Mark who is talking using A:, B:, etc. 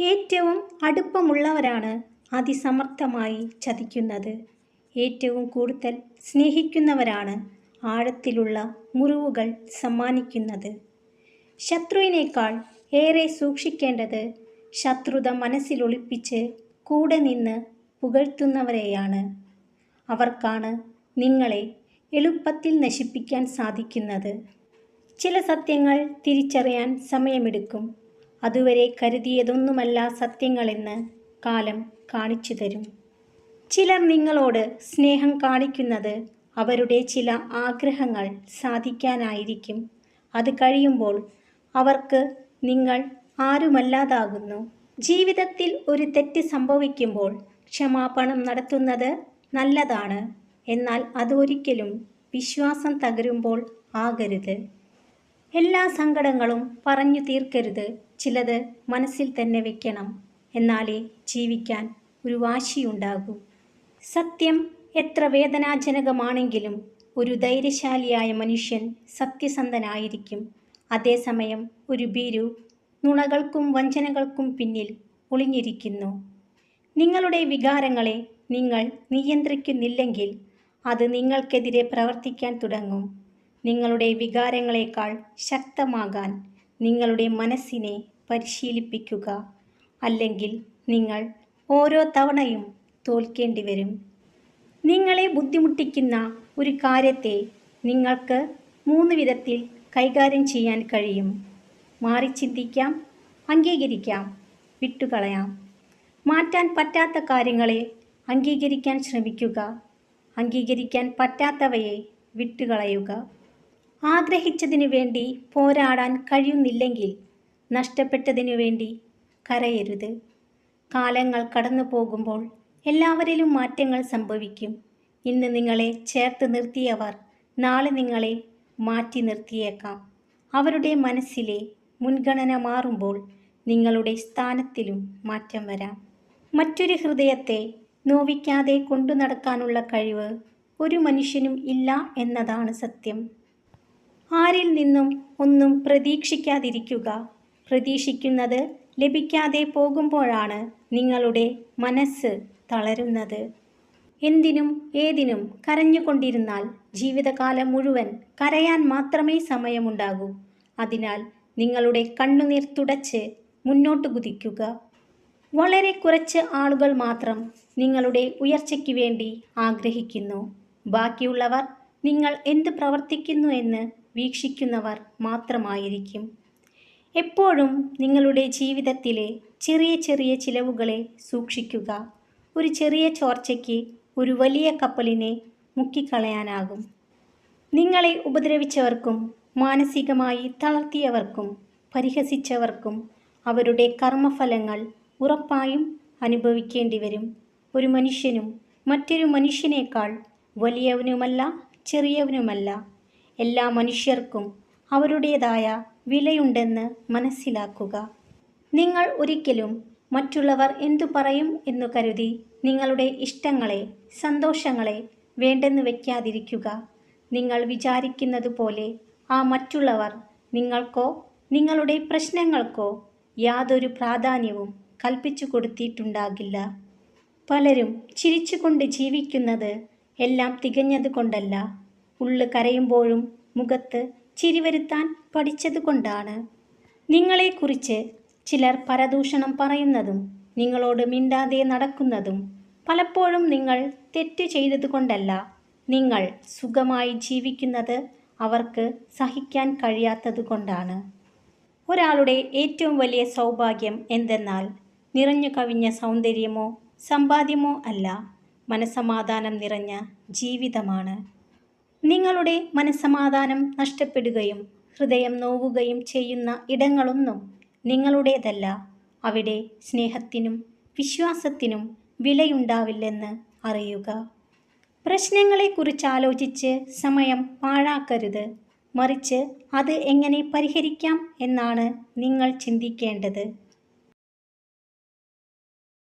A: ഏറ്റവും അടുപ്പമുള്ളവരാണ് അതിസമർത്ഥമായി ചതിക്കുന്നത്. ഏറ്റവും കൂടുതൽ സ്നേഹിക്കുന്നവരാണ് ആഴത്തിലുള്ള മുറിവുകൾ സമ്മാനിക്കുന്നത്. ശത്രുവിനേക്കാൾ ഏറെ സൂക്ഷിക്കേണ്ടത് ശത്രുത മനസ്സിലൊളിപ്പിച്ച് കൂടെ നിന്ന് പുകഴ്ത്തുന്നവരെയാണ്. അവർക്കാണ് നിങ്ങളെ എളുപ്പത്തിൽ നശിപ്പിക്കാൻ സാധിക്കുന്നത്. ചില സത്യങ്ങൾ തിരിച്ചറിയാൻ സമയമെടുക്കും. അതുവരെ കരുതിയതൊന്നുമല്ല സത്യങ്ങളെന്ന് കാലം കാണിച്ചു തരും. ചിലർ നിങ്ങളോട് സ്നേഹം കാണിക്കുന്നത് അവരുടെ ചില ആഗ്രഹങ്ങൾ സാധിക്കാനായിരിക്കും. അത് കഴിയുമ്പോൾ അവർക്ക് നിങ്ങൾ ആരുമല്ലാതാകുന്നു. ജീവിതത്തിൽ ഒരു തെറ്റ് സംഭവിക്കുമ്പോൾ ക്ഷമാപണം നടത്തുന്നത് നല്ലതാണ്. എന്നാൽ അതൊരിക്കലും വിശ്വാസം തകരുമ്പോൾ ആകരുത്. എല്ലാ സങ്കടങ്ങളും പറഞ്ഞു തീർക്കരുത്. ചിലത് മനസ്സിൽ തന്നെ വെക്കണം. എന്നാലേ ജീവിക്കാൻ ഒരു വാശിയുണ്ടാകൂ. സത്യം എത്ര വേദനാജനകമാണെങ്കിലും ഒരു ധൈര്യശാലിയായ മനുഷ്യൻ സത്യസന്ധനായിരിക്കും. അതേസമയം ഒരു ഭീരു നുണകൾക്കും വഞ്ചനകൾക്കും പിന്നിൽ ഒളിഞ്ഞിരിക്കുന്നു. നിങ്ങളുടെ വികാരങ്ങളെ നിങ്ങൾ നിയന്ത്രിക്കുന്നില്ലെങ്കിൽ അത് നിങ്ങൾക്കെതിരെ പ്രവർത്തിക്കാൻ തുടങ്ങും. നിങ്ങളുടെ വികാരങ്ങളെക്കാൾ ശക്തമാകാൻ നിങ്ങളുടെ മനസ്സിനെ പരിശീലിപ്പിക്കുക. അല്ലെങ്കിൽ നിങ്ങൾ ഓരോ തവണയും തോൽക്കേണ്ടി വരും. നിങ്ങളെ ബുദ്ധിമുട്ടിക്കുന്ന ഒരു കാര്യത്തെ നിങ്ങൾക്ക് മൂന്ന് വിധത്തിൽ കൈകാര്യം ചെയ്യാൻ കഴിയും. മാറി ചിന്തിക്കാം അംഗീകരിക്കാം വിട്ടുകളയാം. മാറ്റാൻ പറ്റാത്ത കാര്യങ്ങളെ അംഗീകരിക്കാൻ ശ്രമിക്കുക. അംഗീകരിക്കാൻ പറ്റാത്തവയെ വിട്ടുകളയുക. ആഗ്രഹിച്ചതിനു വേണ്ടി പോരാടാൻ കഴിയുന്നില്ലെങ്കിൽ നഷ്ടപ്പെട്ടതിനു വേണ്ടി കരയരുത്. കാലങ്ങൾ കടന്നു പോകുമ്പോൾ എല്ലാവരിലും മാറ്റങ്ങൾ സംഭവിക്കും. ഇന്ന് നിങ്ങളെ ചേർത്ത് നിർത്തിയവർ നാളെ നിങ്ങളെ മാറ്റി നിർത്തിയേക്കാം. അവരുടെ മനസ്സിലെ മുൻഗണന മാറുമ്പോൾ നിങ്ങളുടെ സ്ഥാനത്തിലും മാറ്റം വരാം. മറ്റൊരു ഹൃദയത്തെ നോവിക്കാതെ കൊണ്ടു നടക്കാനുള്ള കഴിവ് ഒരു മനുഷ്യനും ഇല്ല എന്നതാണ് സത്യം. ആരിൽ നിന്നും ഒന്നും പ്രതീക്ഷിക്കാതിരിക്കുക പ്രതീക്ഷിക്കുന്നത് ലഭിക്കാതെ പോകുമ്പോഴാണ് നിങ്ങളുടെ മനസ്സ് തളരുന്നത്. എന്തിനും ഏതിനും കരഞ്ഞുകൊണ്ടിരുന്നാൽ ജീവിതകാലം മുഴുവൻ കരയാൻ മാത്രമേ സമയമുണ്ടാകൂ. അതിനാൽ നിങ്ങളുടെ കണ്ണുനീർ തുടച്ച് മുന്നോട്ട് കുതിക്കുക. വളരെ കുറച്ച് ആളുകൾ മാത്രം നിങ്ങളുടെ ഉയർച്ചയ്ക്ക് വേണ്ടി ആഗ്രഹിക്കുന്നു. ബാക്കിയുള്ളവർ നിങ്ങൾ എന്ത് പ്രവർത്തിക്കുന്നു എന്ന് വീക്ഷിക്കുന്നവർ മാത്രമായിരിക്കും. എപ്പോഴും നിങ്ങളുടെ ജീവിതത്തിലെ ചെറിയ ചെറിയ ചിലവുകളെ സൂക്ഷിക്കുക. ഒരു ചെറിയ ചോർച്ചയ്ക്ക് ഒരു വലിയ കപ്പലിനെ മുക്കിക്കളയാനാകും. നിങ്ങളെ ഉപദ്രവിച്ചവർക്കും മാനസികമായി തളർത്തിയവർക്കും പരിഹസിച്ചവർക്കും അവരുടെ കർമ്മഫലങ്ങൾ ഉറപ്പായും അനുഭവിക്കേണ്ടി വരും ഒരു മനുഷ്യനും മറ്റൊരു മനുഷ്യനേക്കാൾ വലിയവനുമല്ല ചെറിയവനുമല്ല. എല്ലാ മനുഷ്യർക്കും അവരുടേതായ വിലയുണ്ടെന്ന് മനസ്സിലാക്കുക. നിങ്ങൾ ഒരിക്കലും മറ്റുള്ളവർ എന്തു പറയും എന്നു കരുതി നിങ്ങളുടെ ഇഷ്ടങ്ങളെ സന്തോഷങ്ങളെ വേണ്ടെന്ന് വയ്ക്കാതിരിക്കുക നിങ്ങൾ വിചാരിക്കുന്നത് പോലെ ആ മറ്റുള്ളവർ നിങ്ങൾക്കോ നിങ്ങളുടെ പ്രശ്നങ്ങൾക്കോ യാതൊരു പ്രാധാന്യവും കൽപ്പിച്ചു കൊടുത്തിട്ടുണ്ടാകില്ല. പലരും ചിരിച്ചുകൊണ്ട് ജീവിക്കുന്നത് എല്ലാം തികഞ്ഞതുകൊണ്ടല്ല. ഉള്ളു കരയുമ്പോഴും മുഖത്ത് ചിരി വരുത്താൻ പഠിച്ചതുകൊണ്ടാണ്. നിങ്ങളെക്കുറിച്ച് ചിലർ പരദൂഷണം പറയുന്നതും നിങ്ങളോട് മിണ്ടാതെ നടക്കുന്നതും പലപ്പോഴും നിങ്ങൾ തെറ്റ് ചെയ്തതുകൊണ്ടല്ല നിങ്ങൾ സുഖമായി ജീവിക്കുന്നത് അവർക്ക് സഹിക്കാൻ കഴിയാത്തതുകൊണ്ടാണ്. ഒരാളുടെ ഏറ്റവും വലിയ സൗഭാഗ്യം എന്തെന്നാൽ നിറഞ്ഞു കവിഞ്ഞ സൗന്ദര്യമോ സമ്പാദ്യമോ അല്ല മനസമാധാനം നിറഞ്ഞ ജീവിതമാണ്. നിങ്ങളുടെ മനസ്സമാധാനം നഷ്ടപ്പെടുകയും ഹൃദയം നോവുകയും ചെയ്യുന്ന ഇടങ്ങളൊന്നും നിങ്ങളുടേതല്ല. അവിടെ സ്നേഹത്തിനും വിശ്വാസത്തിനും വിലയുണ്ടാവില്ലെന്ന് അറിയുക. പ്രശ്നങ്ങളെക്കുറിച്ച് ആലോചിച്ച് സമയം പാഴാക്കരുത്. മറിച്ച് അത് എങ്ങനെ പരിഹരിക്കാം എന്നാണ് നിങ്ങൾ ചിന്തിക്കേണ്ടത്.